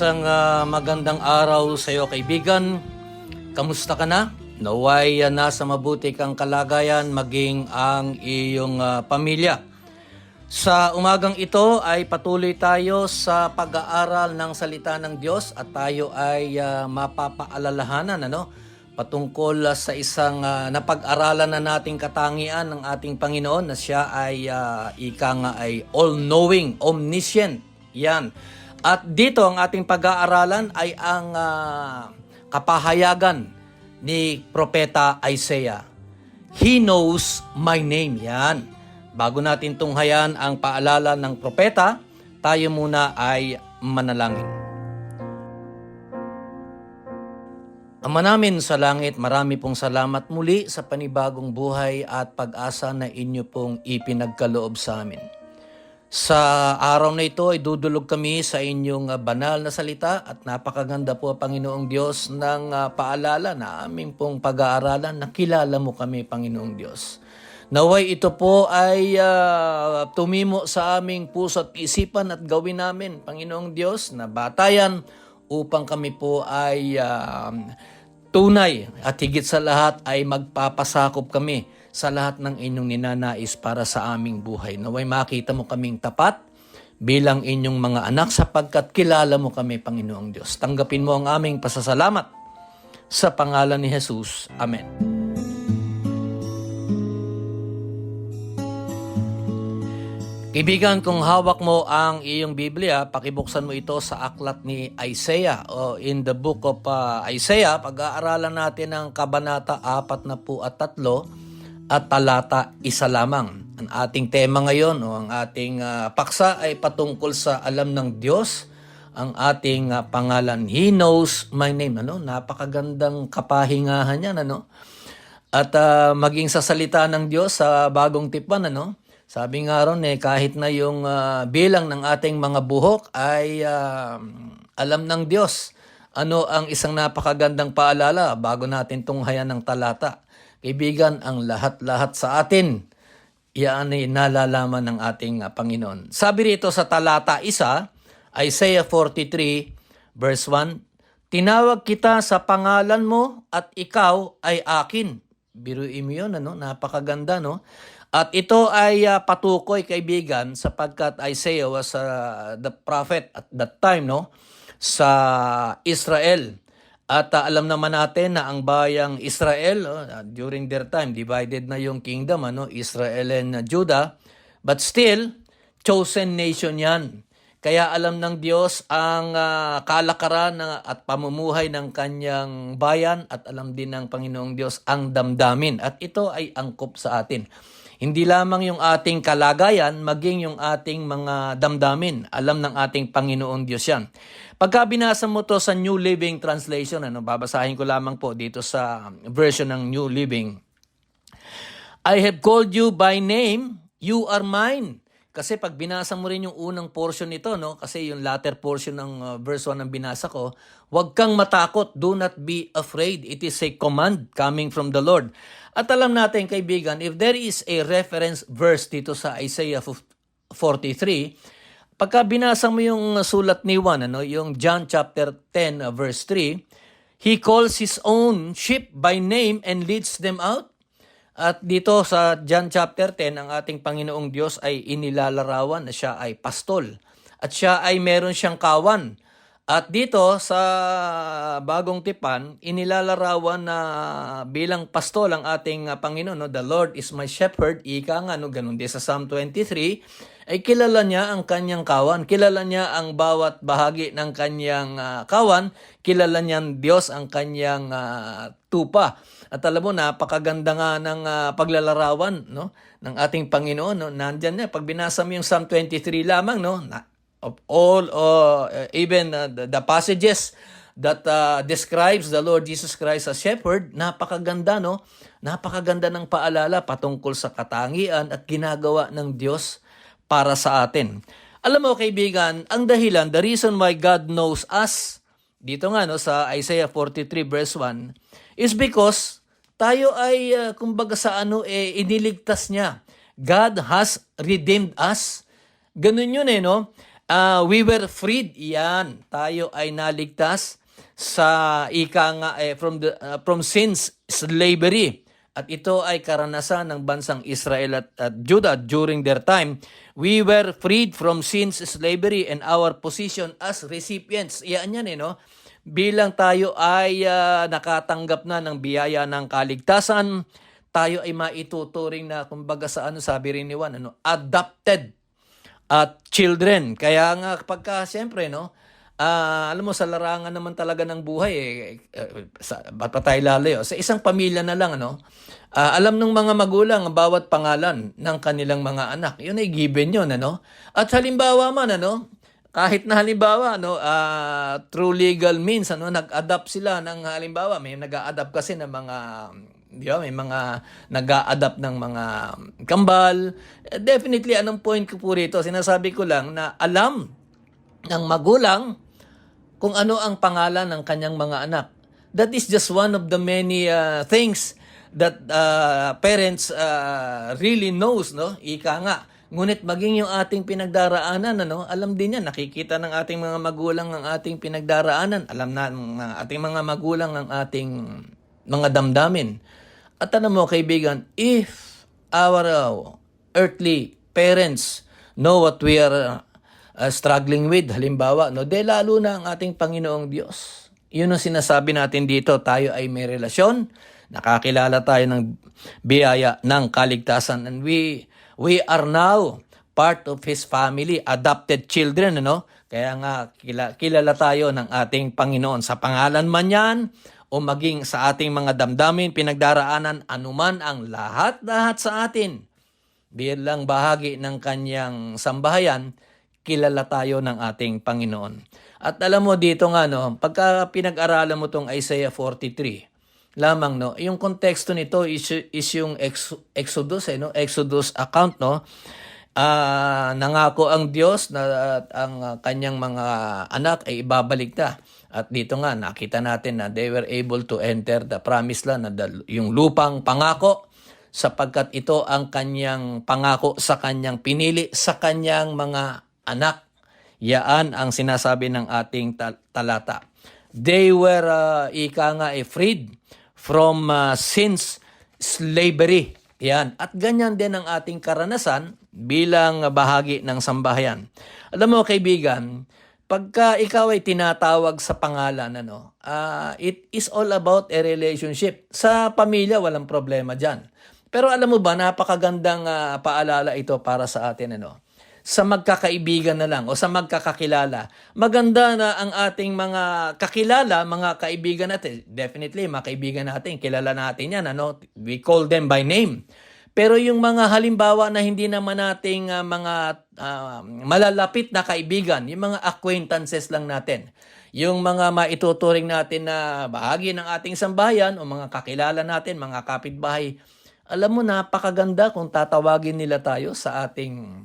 Isang ah, magandang araw sa iyo kaibigan. Kamusta ka na? Naway ah, nasa mabuti kang kalagayan maging ang iyong ah, pamilya. Sa umagang ito ay patuloy tayo sa pag-aaral ng salita ng Diyos at tayo ay ah, mapapaalalahanan ano patungkol ah, sa isang ah, napag-aralan na nating katangian ng ating Panginoon na siya ay ah, ika nga ay all-knowing, omniscient. Yan. At dito ang ating pag-aaralan ay ang ah, kapahayagan ni Propeta Isaiah. He knows my name. Yan. Bago natin tunghayan ang paalala ng propeta, tayo muna ay manalangin. Ama namin sa langit, marami pong salamat muli sa panibagong buhay at pag-asa na inyo pong ipinagkaloob sa amin. Sa araw na ito ay dudulog kami sa inyong ah, banal na salita at napakaganda po Panginoong Diyos ng ah, paalala na aming pong pag-aaralan na kilala mo kami Panginoong Diyos. Naway ito po ay ah, tumimo sa aming puso at isipan at gawin namin Panginoong Diyos na batayan upang kami po ay ah, tunay at higit sa lahat ay magpapasakop kami sa lahat ng inyong ninanais para sa aming buhay. Naway makita mo kaming tapat bilang inyong mga anak sapagkat kilala mo kami, Panginoong Diyos. Tanggapin mo ang aming pasasalamat sa pangalan ni Jesus. Amen. Kaibigan, kung hawak mo ang iyong Biblia, pakibuksan mo ito sa aklat ni Isaiah o in the book of uh, Isaiah, pag-aaralan natin ang kabanata 43 at talata isa lamang. Ang ating tema ngayon o ang ating uh, paksa ay patungkol sa alam ng Diyos, ang ating uh, pangalan. He knows my name. Ano? Napakagandang kapahingahan yan. Ano? At ah, maging sa salita ng Diyos sa bagong tipan, ano? Sabi nga ron eh, kahit na yung ah, bilang ng ating mga buhok ay ah, alam ng Diyos. Ano ang isang napakagandang paalala bago natin tunghayan ng talata? Kaibigan, ang lahat-lahat sa atin, iyan ay nalalaman ng ating ah, Panginoon. Sabi rito sa talata isa, Isaiah 43 verse 1, Tinawag kita sa pangalan mo at ikaw ay akin. Biruin mo yun, ano? Napakaganda, no? At ito ay ah, patukoy, kaibigan, sapagkat Isaiah was ah, the prophet at that time, no? Sa Israel. At ah, alam naman natin na ang bayang Israel, ah, during their time, divided na yung kingdom, ano? Israel and ah, Judah. But still, chosen nation yan. Kaya alam ng Diyos ang ah, kalakaran at pamumuhay ng kanyang bayan at alam din ng Panginoong Diyos ang damdamin. At ito ay angkop sa atin. Hindi lamang yung ating kalagayan, maging yung ating mga damdamin. Alam ng ating Panginoong Diyos yan. Pagka binasa mo to sa New Living Translation, ano, babasahin ko lamang po dito sa version ng New Living. I have called you by name, you are mine. Kasi pag binasa mo rin yung unang portion nito, no? kasi yung latter portion ng uh, verse 1 ng binasa ko, huwag kang matakot, do not be afraid. It is a command coming from the Lord. At alam natin, kaibigan, if there is a reference verse dito sa Isaiah 43, pagka binasa mo yung sulat ni Juan, ano, yung John chapter 10 uh, verse 3, He calls His own sheep by name and leads them out. At dito sa John chapter 10, ang ating Panginoong Diyos ay inilalarawan na siya ay pastol. At siya ay meron siyang kawan. At dito sa bagong tipan, inilalarawan na bilang pastol ang ating ah, Panginoon, no? the Lord is my shepherd, ika nga, no? ganun din sa Psalm 23, ay kilala niya ang kanyang kawan, kilala niya ang bawat bahagi ng kanyang ah, kawan, kilala niya Diyos ang kanyang ah, tupa. At alam mo, napakaganda nga ng ah, paglalarawan no? ng ating Panginoon. No? Nandyan niya, pag binasa mo yung Psalm 23 lamang, no? na, of all uh, even uh, the, the passages that uh, describes the Lord Jesus Christ as shepherd, napakaganda no? Napakaganda ng paalala patungkol sa katangian at ginagawa ng Diyos para sa atin. Alam mo kaibigan, ang dahilan, the reason why God knows us, dito nga no sa Isaiah 43 verse 1, is because tayo ay uh, kumbaga sa ano eh iniligtas niya. God has redeemed us. Ganun yun eh no. Ah, we were freed. Yan. Tayo ay naligtas sa ika nga eh, from the ah, from sins slavery. At ito ay karanasan ng bansang Israel at, at Judah during their time. We were freed from sins slavery and our position as recipients. Yan yan eh no. Bilang tayo ay ah, nakatanggap na ng biyaya ng kaligtasan, tayo ay maituturing na kumbaga sa ano sabi rin ni Juan, ano, adopted at children. Kaya nga pagka siyempre no, ah, alam mo sa larangan naman talaga ng buhay eh, eh, sa ba't pa tayo lalayo? Sa isang pamilya na lang ano, ah, alam ng mga magulang ang bawat pangalan ng kanilang mga anak. Yun ay given yun ano. At halimbawa man ano, kahit na halimbawa no ah, through legal means ano nag-adapt sila ng halimbawa may nag-a-adapt kasi ng mga di ba, may mga nag-a-adapt ng mga kambal. Eh, Definitely, anong point ko po rito? Sinasabi ko lang na alam ng magulang kung ano ang pangalan ng kanyang mga anak. That is just one of the many uh, things that uh, parents uh, really knows, no? Ika nga. Ngunit maging yung ating pinagdaraanan, ano, alam din yan, nakikita ng ating mga magulang ang ating pinagdaraanan. Alam na ng ating mga magulang ang ating mga damdamin. At ano mo, kaibigan, if our uh, earthly parents know what we are uh, struggling with, halimbawa, no, de lalo na ang ating Panginoong Diyos. Yun ang sinasabi natin dito, tayo ay may relasyon, nakakilala tayo ng biyaya ng kaligtasan, and we, we are now part of His family, adopted children, ano? Kaya nga, kila, kilala tayo ng ating Panginoon sa pangalan man yan, o maging sa ating mga damdamin, pinagdaraanan, anuman ang lahat-lahat sa atin bilang bahagi ng kanyang sambahayan, kilala tayo ng ating Panginoon. At alam mo dito nga no, pagka pinag-aralan mo tong Isaiah 43, lamang no, yung konteksto nito is, is yung ex, Exodus eh no, Exodus account no. Ah, nangako ang Diyos na at ang kanyang mga anak ay ibabalik na. At dito nga nakita natin na they were able to enter the promised land, na the- yung lupang pangako sapagkat ito ang kanyang pangako sa kanyang pinili sa kanyang mga anak. Yaan ang sinasabi ng ating tal- talata. They were, uh, ika nga, eh, freed from uh, sin's slavery. Yan. At ganyan din ang ating karanasan bilang bahagi ng sambahayan. Alam mo, kaibigan, pagka ikaw ay tinatawag sa pangalan, ano, ah, it is all about a relationship. Sa pamilya, walang problema dyan. Pero alam mo ba, napakagandang ah, paalala ito para sa atin, ano? Sa magkakaibigan na lang o sa magkakakilala. Maganda na ang ating mga kakilala, mga kaibigan natin. Definitely, mga kaibigan natin, kilala natin yan, ano? We call them by name. Pero yung mga halimbawa na hindi naman nating ah, mga ah, malalapit na kaibigan, yung mga acquaintances lang natin, yung mga maituturing natin na bahagi ng ating sambayan o mga kakilala natin, mga kapitbahay, alam mo, napakaganda kung tatawagin nila tayo sa ating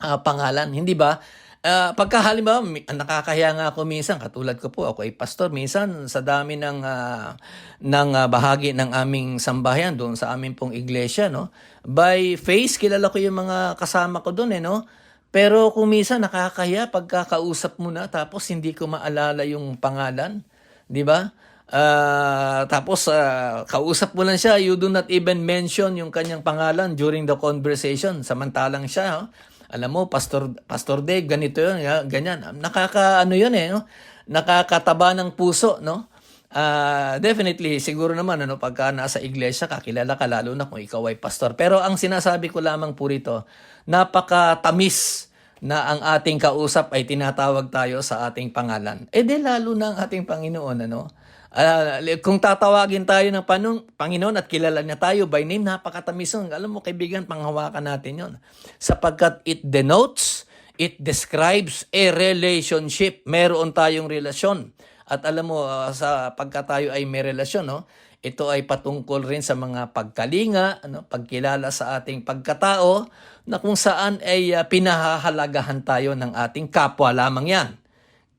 ah, pangalan, hindi ba? Ah, pagka halimbawa, nakakahiya nga ako minsan, katulad ko po, ako ay pastor, minsan sa dami ng, ah, ng ah, bahagi ng aming sambahayan doon sa aming pong iglesia, no? By face, kilala ko yung mga kasama ko doon, eh, no? Pero kung minsan nakakahiya pagkakausap mo na tapos hindi ko maalala yung pangalan, di ba? Ah, tapos ah, kausap mo lang siya, you do not even mention yung kanyang pangalan during the conversation. Samantalang siya, oh, alam mo, Pastor Pastor Dave, ganito yun, ya- ganyan. Nakaka ano yun eh, no? nakakataba ng puso, no? Ah, definitely, siguro naman, ano, pagka nasa iglesia ka, kilala ka, lalo na kung ikaw ay pastor. Pero ang sinasabi ko lamang po rito, napakatamis na ang ating kausap ay tinatawag tayo sa ating pangalan. Eh di lalo na ang ating Panginoon, ano? Ah, kung tatawagin tayo ng panong, Panginoon at kilala niya tayo by name, napakatamis nun. Alam mo, kaibigan, panghawakan natin yon Sapagkat it denotes, it describes a relationship. Meron tayong relasyon. At alam mo, ah, sa pagka tayo ay may relasyon, no? ito ay patungkol rin sa mga pagkalinga, ano, pagkilala sa ating pagkatao, na kung saan ay ah, pinahahalagahan tayo ng ating kapwa lamang yan.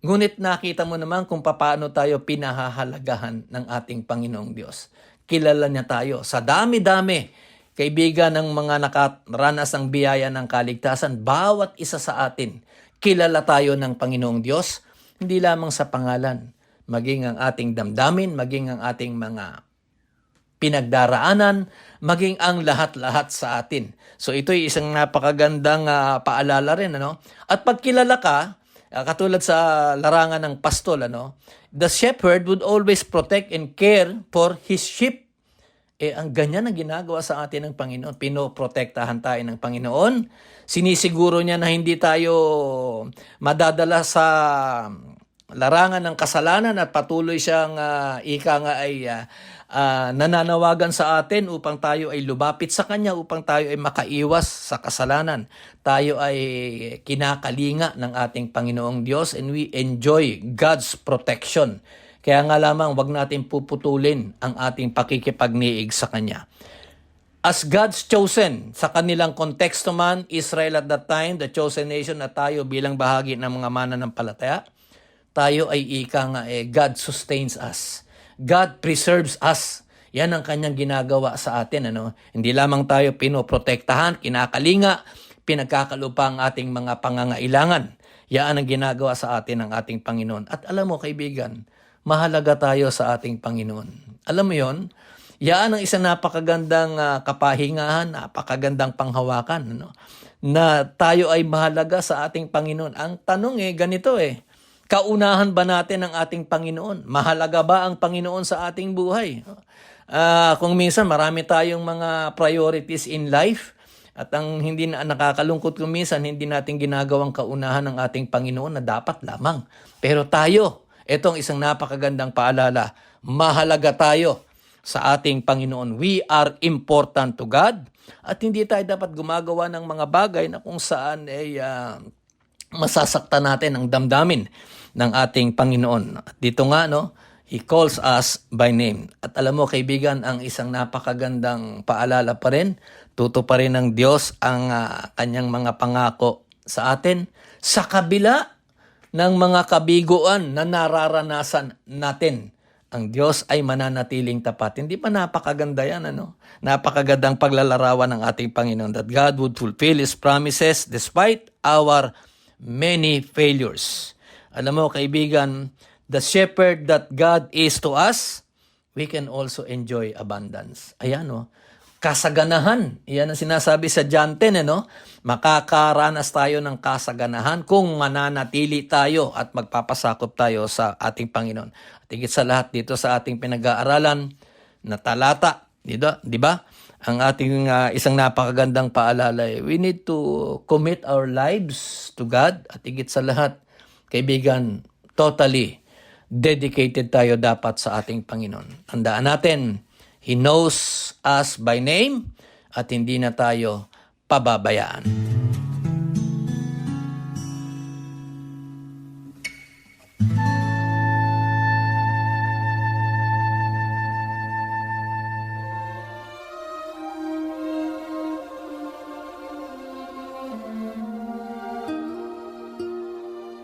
Ngunit nakita mo naman kung paano tayo pinahahalagahan ng ating Panginoong Diyos. Kilala niya tayo. Sa dami-dami, kaibigan ng mga nakaranas ng biyaya ng kaligtasan, bawat isa sa atin, kilala tayo ng Panginoong Diyos, hindi lamang sa pangalan, maging ang ating damdamin, maging ang ating mga pinagdaraanan, maging ang lahat-lahat sa atin. So ito ay isang napakagandang ah, paalala rin ano. At pag kilala ka, ah, katulad sa larangan ng pastol ano, the shepherd would always protect and care for his sheep. Eh, ang ganyan ang ginagawa sa atin ng Panginoon. Pinoprotektahan tayo ng Panginoon. Sinisiguro niya na hindi tayo madadala sa larangan ng kasalanan at patuloy siyang ah, ika nga ay ah, ah, nananawagan sa atin upang tayo ay lumapit sa Kanya, upang tayo ay makaiwas sa kasalanan. Tayo ay kinakalinga ng ating Panginoong Diyos and we enjoy God's protection. Kaya nga lamang wag natin puputulin ang ating pakikipagniig sa Kanya. As God's chosen, sa kanilang konteksto man, Israel at that time, the chosen nation na tayo bilang bahagi ng mga mananampalataya, tayo ay ika nga eh, God sustains us. God preserves us. Yan ang kanyang ginagawa sa atin. Ano? Hindi lamang tayo pinoprotektahan, kinakalinga, pinagkakalupa ang ating mga pangangailangan. Yan ang ginagawa sa atin ng ating Panginoon. At alam mo, kaibigan, mahalaga tayo sa ating Panginoon. Alam mo yon? Yan ang isang napakagandang ah, kapahingahan, napakagandang panghawakan. Ano? Na tayo ay mahalaga sa ating Panginoon. Ang tanong eh, ganito eh. Kaunahan ba natin ang ating Panginoon? Mahalaga ba ang Panginoon sa ating buhay? Ah, kung minsan marami tayong mga priorities in life at ang hindi na nakakalungkot kung minsan hindi natin ginagawang kaunahan ng ating Panginoon na dapat lamang. Pero tayo, itong isang napakagandang paalala, mahalaga tayo sa ating Panginoon. We are important to God at hindi tayo dapat gumagawa ng mga bagay na kung saan ay ah, masasaktan natin ang damdamin ng ating Panginoon. Dito nga, no, He calls us by name. At alam mo, kaibigan, ang isang napakagandang paalala pa rin, tuto pa rin ng Diyos ang ah, kanyang mga pangako sa atin sa kabila ng mga kabiguan na nararanasan natin. Ang Diyos ay mananatiling tapat. Hindi pa napakaganda yan, ano? Napakagandang paglalarawan ng ating Panginoon that God would fulfill His promises despite our many failures. Alam mo, kaibigan, the shepherd that God is to us, we can also enjoy abundance. Ayan, no? Kasaganahan. Yan ang sinasabi sa John 10, ano? Makakaranas tayo ng kasaganahan kung mananatili tayo at magpapasakop tayo sa ating Panginoon. At higit sa lahat dito sa ating pinag-aaralan na talata? Di ba? Ang ating ah, isang napakagandang paalala, eh, we need to commit our lives to God at higit sa lahat, kaibigan, totally dedicated tayo dapat sa ating Panginoon. Tandaan natin, He knows us by name at hindi na tayo pababayaan.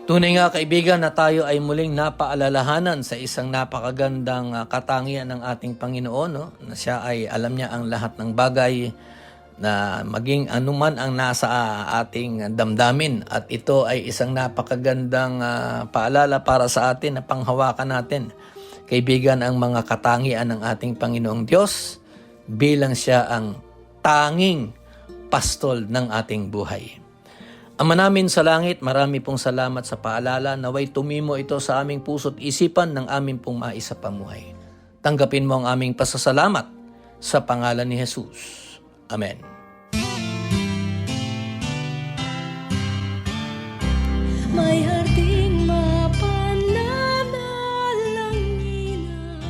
Tunay nga kaibigan na tayo ay muling napaalalahanan sa isang napakagandang ah, katangian ng ating Panginoon no? na siya ay alam niya ang lahat ng bagay na maging anuman ang nasa ah, ating damdamin at ito ay isang napakagandang ah, paalala para sa atin na panghawakan natin kaibigan ang mga katangian ng ating Panginoong Diyos bilang siya ang tanging pastol ng ating buhay. Ama namin sa langit, marami pong salamat sa paalala. Naway tumimo ito sa aming puso't isipan ng aming pong maisa pamuhay. Tanggapin mo ang aming pasasalamat sa pangalan ni Jesus. Amen.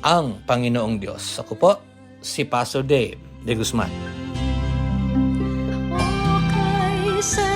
ang Panginoong Diyos. Ako po, si Pastor Dave de Guzman. O kay sarap